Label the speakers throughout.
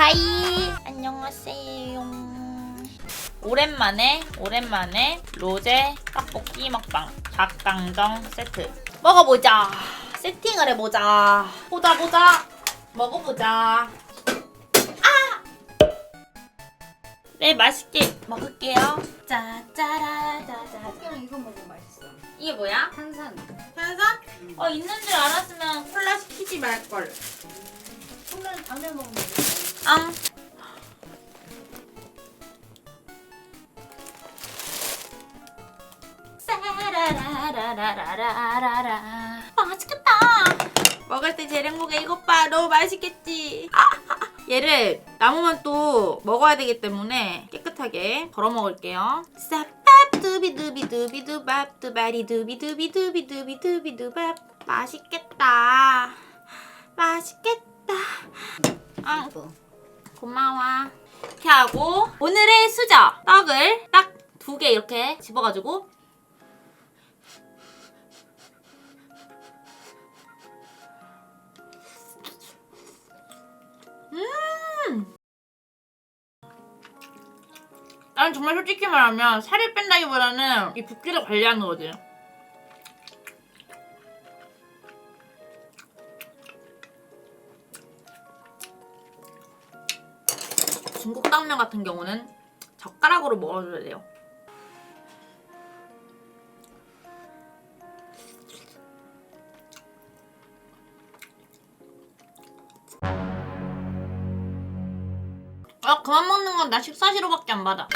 Speaker 1: 하이. 안녕하세요. 오랜만에 오랜만에 로제 떡볶이 먹방 닭강정 세트. 먹어보자. 세팅을 해보자. 보자 보자. 먹어보자. 아네 맛있게 먹을게요. 짜짜라 짜짜
Speaker 2: 그냥 이거 먹으면 맛있어.
Speaker 1: 이게 뭐야?
Speaker 2: 탄산.
Speaker 1: 탄산? 어 있는 줄 알았으면 콜라 시키지 말 걸
Speaker 2: 콜라는 당면 먹으면 되겠다.
Speaker 1: 앙. 싸라라라라라라라. 맛있겠다. 먹을 때 재량무게 이것 봐. 너무 맛있겠지. 아, 아, 아. 얘를 남으면 또 먹어야 되기 때문에 깨끗하게 덜어 먹을게요. 쌉밥 두비두비 두비두밥 두바리 두비두비 두비두비 두비두밥 맛있겠다. 맛있겠다. 아,
Speaker 2: 이거.
Speaker 1: 고마워. 이렇게 하고 오늘의 수저 떡을 딱 두 개 이렇게 집어가지고 음. 난 정말 솔직히 말하면 살을 뺀다기보다는 이 붓기를 관리하는 거지. 중국 당면 같은 경우는 젓가락으로 먹어줘야 돼요. 아 그만 먹는 건 나 식사시로밖에 안 받아.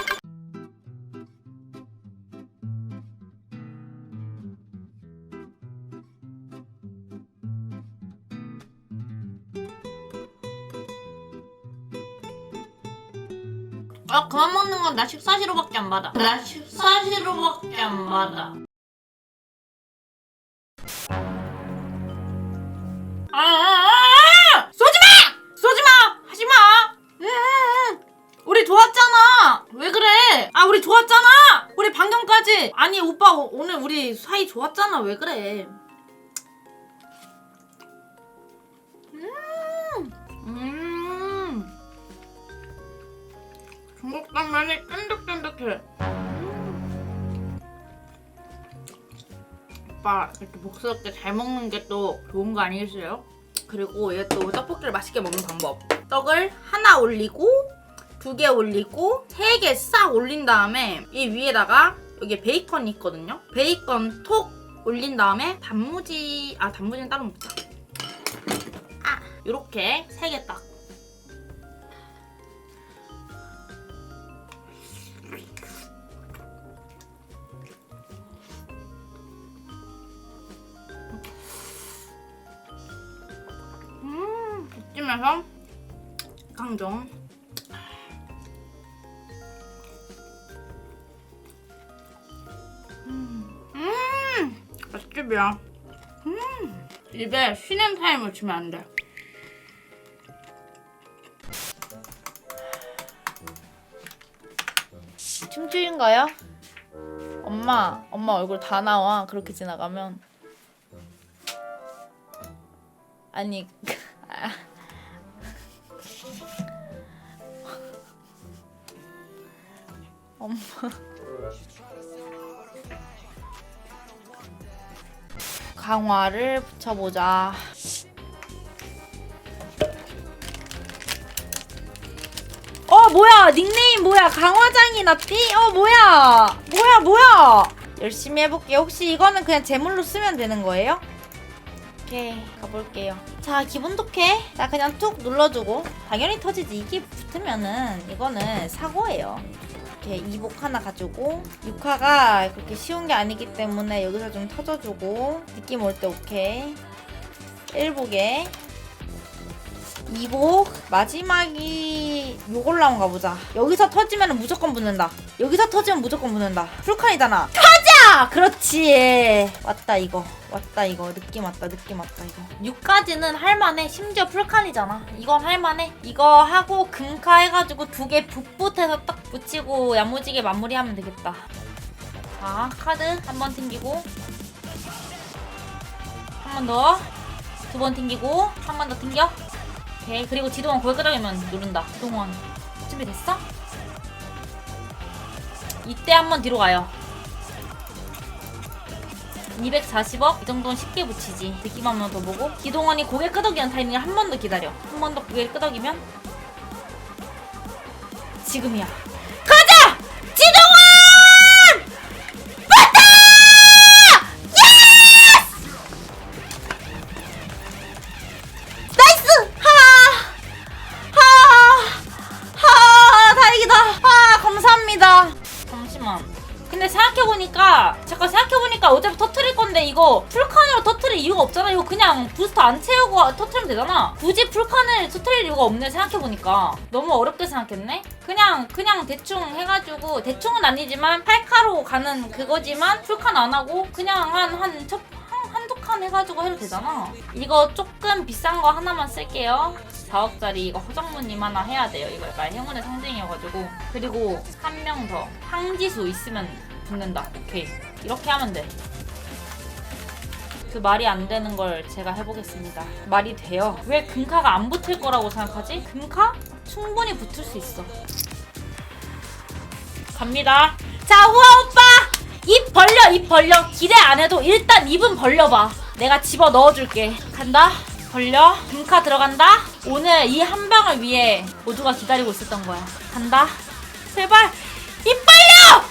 Speaker 1: 아 그만 먹는 건나 식사시로밖에 안 받아. 나 식사시로밖에 안 받아. 아, 아, 아, 아! 쏘지 마! 쏘지 마! 하지 마! 음, 음, 음. 우리 좋았잖아. 왜 그래? 아 우리 좋았잖아. 우리 방금까지 아니 오빠 오- 오늘 우리 사이 좋았잖아. 왜 그래? 음, 음. 중국 당면이 쫀득쫀득해. 음. 오빠 이렇게 복스럽게 잘 먹는 게 또 좋은 거 아니겠어요? 그리고 얘또 떡볶이를 맛있게 먹는 방법. 떡을 하나 올리고 두 개 올리고 세 개 싹 올린 다음에 이 위에다가 여기 베이컨이 있거든요. 베이컨 톡 올린 다음에 단무지 아 단무지는 따로 먹자. 아 이렇게 세 개 딱. 음, 이쯤에서 강정. 음, 음, 맛집이야. 음, 입에 쉬는 타임을 주면 안 돼. 춤추인가요? 엄마, 엄마 얼굴 다 나와. 그렇게 지나가면. 아니, 엄마. 강화를 붙여보자. 어 뭐야? 닉네임 뭐야? 강화장이 나띠? 어 뭐야? 뭐야 뭐야? 열심히 해볼게요. 혹시 이거는 그냥 제물로 쓰면 되는 거예요? 오케이 가볼게요. 자 기분 좋게. 자 그냥 툭 눌러주고. 당연히 터지지. 이게 붙으면은 이거는 사고예요 이렇게 이복 하나 가지고 육화가 그렇게 쉬운 게 아니기 때문에 여기서 좀 터져주고 느낌 올 때 오케이. 일복에 이복 마지막이 요걸 나온가 보자. 여기서 터지면 무조건 붙는다. 여기서 터지면 무조건 붙는다. 풀칸이잖아 터져 그렇지. 왔다 이거. 왔다 이거. 느낌 왔다 느낌 왔다 이거. 6까지는 할만해. 심지어 풀칸이잖아. 이건 할만해. 이거 하고 금카 해가지고 두 개 붓붓해서 딱 붙이고 야무지게 마무리하면 되겠다. 자 카드 한 번 튕기고. 한 번 더. 두 번 튕기고. 한 번 더 튕겨. 오케이. 그리고 지동원 끄덕이면 누른다. 지동원. 준비됐어? 이때 한 번 뒤로 가요 240억? 이 정도는 쉽게 붙이지. 느낌 한번 더 보고. 기동원이 고개 끄덕이는 타이밍을 한 번 더 기다려. 한 번 더 고개 끄덕이면 지금이야 생각해보니까, 잠깐 생각해보니까 어차피 터트릴 건데 이거 풀칸으로 터트릴 이유가 없잖아. 이거 그냥 부스터 안 채우고 터트리면 되잖아. 굳이 풀칸을 터트릴 이유가 없네, 생각해보니까. 너무 어렵게 생각했네? 그냥, 그냥 대충 해가지고, 대충은 아니지만, 8카로 가는 그거지만, 풀칸 안 하고, 그냥 한, 한, 첫, 한, 한두 칸 해가지고 해도 되잖아. 이거 조금 비싼 거 하나만 쓸게요. 4억짜리 이거 허정무님 하나 해야 돼요. 이거 약간 행운의 상징이어가지고. 그리고 한 명 더. 황지수 있으면 붙는다. 오케이. 이렇게 하면 돼. 그 말이 안 되는 걸 제가 해보겠습니다. 말이 돼요. 왜 금카가 안 붙을 거라고 생각하지? 금카? 충분히 붙을 수 있어. 갑니다. 자, 후아 오빠! 입 벌려, 입 벌려. 기대 안 해도 일단 입은 벌려봐. 내가 집어 넣어줄게. 간다. 벌려. 금카 들어간다. 오늘 이 한 방을 위해 모두가 기다리고 있었던 거야. 간다. 제발 입 벌려!